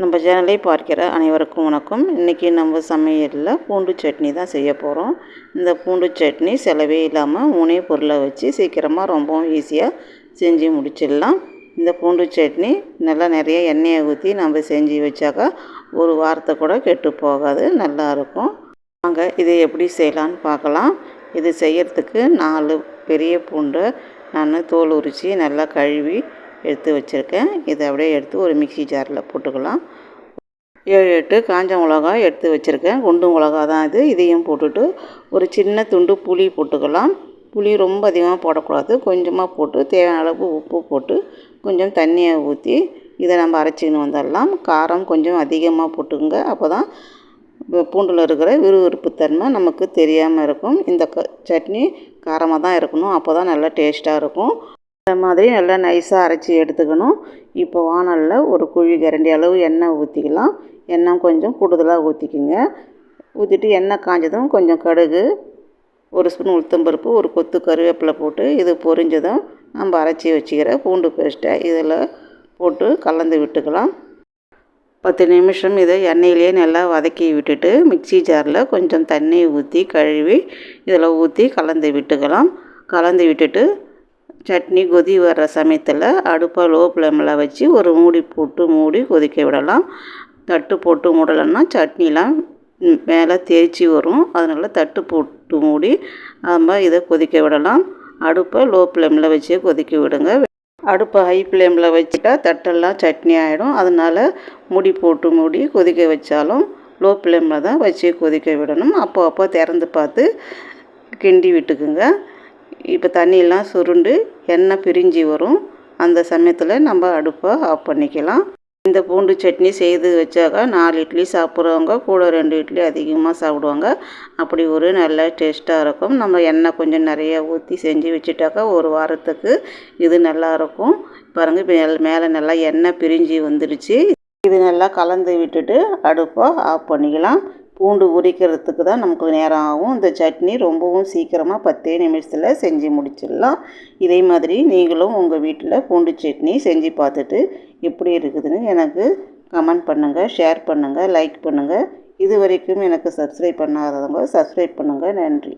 நம்ம சேனலை பார்க்கிற அனைவருக்கும் வணக்கம். இன்றைக்கி நம்ம சமையலில் பூண்டு சட்னி தான் செய்ய போகிறோம் இந்த பூண்டு சட்னி செலவே இல்லாமல் மூணே பொருளை வச்சு சீக்கிரமாக ரொம்பவும் ஈஸியாக செஞ்சு முடிச்சிடலாம். இந்த பூண்டு சட்னி நல்லா நிறைய எண்ணெயை ஊற்றி நம்ம செஞ்சு வச்சாக்கா ஒரு வாரத்தை கூட கெட்டு போகாது நல்லாயிருக்கும் வாங்க இதை எப்படி செய்யலான்னு பார்க்கலாம். இது செய்கிறதுக்கு நாலு பெரிய பூண்டை நான் தோல் உரித்து நல்லா கழுவி எடுத்து வச்சுருக்கேன். இதை அப்படியே எடுத்து ஒரு மிக்சி ஜாரில் போட்டுக்கலாம். ஏழு எட்டு காஞ்ச மிளகா எடுத்து வச்சுருக்கேன். குண்டு மிளகா தான் இது. இதையும் போட்டுட்டு ஒரு சின்ன துண்டு புளி போட்டுக்கலாம். புளி ரொம்ப அதிகமாக போடக்கூடாது. கொஞ்சமாக போட்டு தேவையான அளவு உப்பு போட்டு கொஞ்சம் தண்ணியை ஊற்றி இதை நம்ம அரைச்சிக்கின்னு வந்துடலாம். காரம் கொஞ்சம் அதிகமாக போட்டுக்கோங்க. அப்போ தான் பூண்டில் இருக்கிற விறுவிறுப்பு தன்மை நமக்கு தெரியாமல் இருக்கும். இந்த க சட்னி காரமாக தான் இருக்கணும். அப்போ தான் நல்லா டேஸ்ட்டாக இருக்கும். மாதிரி நல்லா நைஸாக அரைச்சி எடுத்துக்கணும். இப்போ வானலில் ஒரு குழி கரண்டி அளவு எண்ணெய் ஊற்றிக்கலாம் எண்ணெய் கொஞ்சம் கூடுதலாக ஊற்றிக்குங்க ஊற்றிட்டு எண்ணெய் காஞ்சதும் கொஞ்சம் கடுகு ஒரு ஸ்பூன் உளுத்தம்பருப்பு ஒரு கொத்து கருவேப்பிலை போட்டு இது பொரிஞ்சதும் நம்ம அரைச்சி வச்சுக்கிற பூண்டு பேஸ்ட்டை இதில் போட்டு கலந்து விட்டுக்கலாம். பத்து நிமிஷம் இதை எண்ணெயிலேயே நல்லா வதக்கி விட்டுட்டு மிக்சி ஜாரில் கொஞ்சம் தண்ணி ஊற்றி கழுவி இதில் ஊற்றி கலந்து விட்டுக்கலாம். கலந்து விட்டுட்டு சட்னி கொதி வர்ற சமயத்தில் அடுப்பை லோ ஃப்ளேமில் வச்சு ஒரு மூடி போட்டு மூடி கொதிக்க விடலாம். தட்டு போட்டு மூடலைன்னா சட்னிலாம் மேலே தேய்ச்சி வரும். அதனால் தட்டு போட்டு மூடி நம்ம இதை கொதிக்க விடலாம். அடுப்பை லோ ஃப்ளேமில் வச்சு கொதிக்க விடுங்க. அடுப்பை ஹை ஃப்ளேமில் வச்சுட்டா தட்டெல்லாம் சட்னி ஆகிடும் அதனால் மூடி போட்டு மூடி கொதிக்க வச்சாலும் லோ ஃப்ளேமில் தான் வச்சு கொதிக்க விடணும். அப்போ அப்போ திறந்து பார்த்து கிண்டி விட்டுக்குங்க. இப்போ தண்ணியெல்லாம் சுருண்டு எண்ணெய் பிரிஞ்சு வரும். அந்த சமயத்தில் நம்ம அடுப்பை ஆஃப் பண்ணிக்கலாம். இந்த பூண்டு சட்னி செய்து வச்சாக்கா நாலு இட்லி சாப்பிட்றவங்க கூட ரெண்டு இட்லி அதிகமாக சாப்பிடுவாங்க. அப்படி ஒரு நல்ல டேஸ்ட்டாக இருக்கும். நம்ம எண்ணெய் கொஞ்சம் நிறையா ஊற்றி செஞ்சு வச்சுட்டாக்கா ஒரு வாரத்துக்கு இது நல்லாயிருக்கும் பாருங்கள் இப்போ மேலே நல்லா எண்ணெய் பிரிஞ்சு வந்துடுச்சு இது நல்லா கலந்து விட்டுட்டு அடுப்பை ஆஃப் பண்ணிக்கலாம். பூண்டு உரிக்கிறதுக்கு தான் நமக்கு நேரம் ஆகும். இந்த சட்னி ரொம்பவும் சீக்கிரமாக பத்தே நிமிஷத்தில் செஞ்சு முடிச்சிடலாம். இதே மாதிரி நீங்களும் உங்கள் வீட்டில் பூண்டு சட்னி செஞ்சு பார்த்துட்டு எப்படி இருக்குதுன்னு எனக்கு கமெண்ட் பண்ணுங்கள் ஷேர் பண்ணுங்கள் லைக் பண்ணுங்கள் இது வரைக்கும் எனக்கு சப்ஸ்கிரைப் பண்ணாதவங்க சப்ஸ்கிரைப் பண்ணுங்கள் நன்றி.